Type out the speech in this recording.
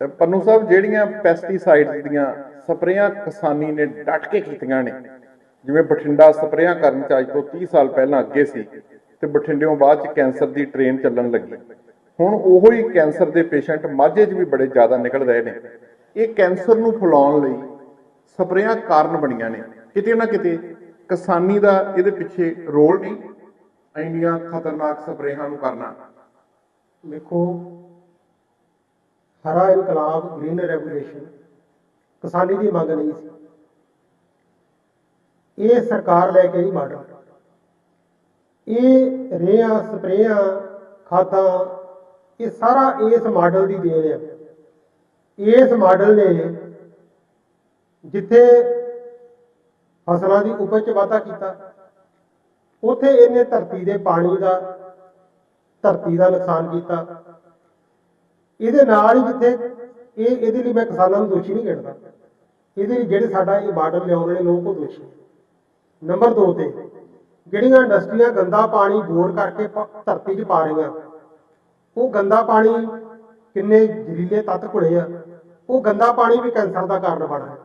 ਤੇ ਪੰਨੂ ਸਾਹਿਬ, ਜਿਹੜੀਆਂ ਪੈਸਟੀਸਾਈਡਸ ਦੀਆਂ ਸਪਰੇਆਂ ਕਿਸਾਨੀ ਨੇ ਡਟ ਕੇ ਕੀਤੀਆਂ ਨੇ, ਜਿਵੇਂ ਬਠਿੰਡਾ ਸਪਰੇਆਂ ਕਰਨ ਚ ਅੱਜ ਤੋਂ 30 ਸਾਲ ਪਹਿਲਾਂ ਅੱਗੇ ਸੀ ਤੇ ਬਠਿੰਡਿਓਂ ਬਾਅਦ ਚ ਕੈਂਸਰ ਦੀ ਟ੍ਰੇਨ ਚੱਲਣ ਲੱਗੀ। ਹੁਣ ਉਹੋ ਹੀ ਕੈਂਸਰ ਦੇ ਪੇਸ਼ੈਂਟ ਮਾਝੇ 'ਚ ਵੀ ਬੜੇ ਜ਼ਿਆਦਾ ਨਿਕਲ ਰਹੇ ਨੇ। ਇਹ ਕੈਂਸਰ ਨੂੰ ਫੈਲਾਉਣ ਲਈ ਸਪਰੇਆਂ ਕਾਰਨ ਬਣੀਆਂ ਨੇ। ਕਿਤੇ ਨਾ ਕਿਤੇ ਕਿਸਾਨੀ ਦਾ ਇਹਦੇ ਪਿੱਛੇ ਰੋਲ ਨਹੀਂ, ਇੰਨੀਆਂ ਖਤਰਨਾਕ ਸਪਰੇਹਾਂ ਨੂੰ ਕਰਨਾ। ਦੇਖੋ ਹਰਾ ਇਨਕਲਾਬ ਗ੍ਰੀਨ ਰੈਵੋਲੂਸ਼ਨ ਕਿਸਾਨੀ ਦੀ ਮੰਗ ਨਹੀਂ ਸੀ। ਇਹ ਸਰਕਾਰ ਲੈ ਕੇ ਹੀ ਮਾਡਲ। ਇਹ ਰੇਹਾਂ, ਸਪਰੇਆਂ, ਖਾਦਾਂ, ਇਹ ਸਾਰਾ ਇਸ ਮਾਡਲ ਦੀ ਦੇਣ ਆ। ਇਸ ਮਾਡਲ ਨੇ ਜਿੱਥੇ ਫਸਲਾਂ ਦੀ ਉਪਜ ਚ ਵਾਧਾ ਕੀਤਾ, ਉਥੇ ਇਹਨੇ ਧਰਤੀ ਦੇ ਪਾਣੀ ਦਾ, ਧਰਤੀ ਦਾ ਨੁਕਸਾਨ ਕੀਤਾ। ਇਹਦੇ ਨਾਲ ਹੀ ਜਿੱਥੇ ਇਹ, ਇਹਦੇ ਲਈ ਮੈਂ ਕਿਸਾਨਾਂ ਨੂੰ ਦੋਸ਼ੀ ਨਹੀਂ ਗਿਣਦਾ ਇਹਦੇ ਲਈ ਜਿਹੜੇ ਸਾਡਾ ਇਹ ਬਾਰਡਰ ਲਿਆਉਣ ਵਾਲੇ ਲੋਕ ਉਹ ਦੋਸ਼ੀ ਨੰਬਰ 2 ਤੇ, ਜਿਹੜੀਆਂ ਇੰਡਸਟਰੀਆਂ ਗੰਦਾ ਪਾਣੀ ਬੋਰ ਕਰਕੇ ਧਰਤੀ 'ਚ ਪਾ ਰਹੀਆਂ, ਉਹ ਗੰਦਾ ਪਾਣੀ ਕਿੰਨੇ ਜ਼ਹਿਰੀਲੇ ਤੱਤ ਘੁਲੇ ਆ। ਉਹ ਗੰਦਾ ਪਾਣੀ ਵੀ ਕੈਂਸਰ ਦਾ ਕਾਰਨ ਬਣ ਰਿਹਾ।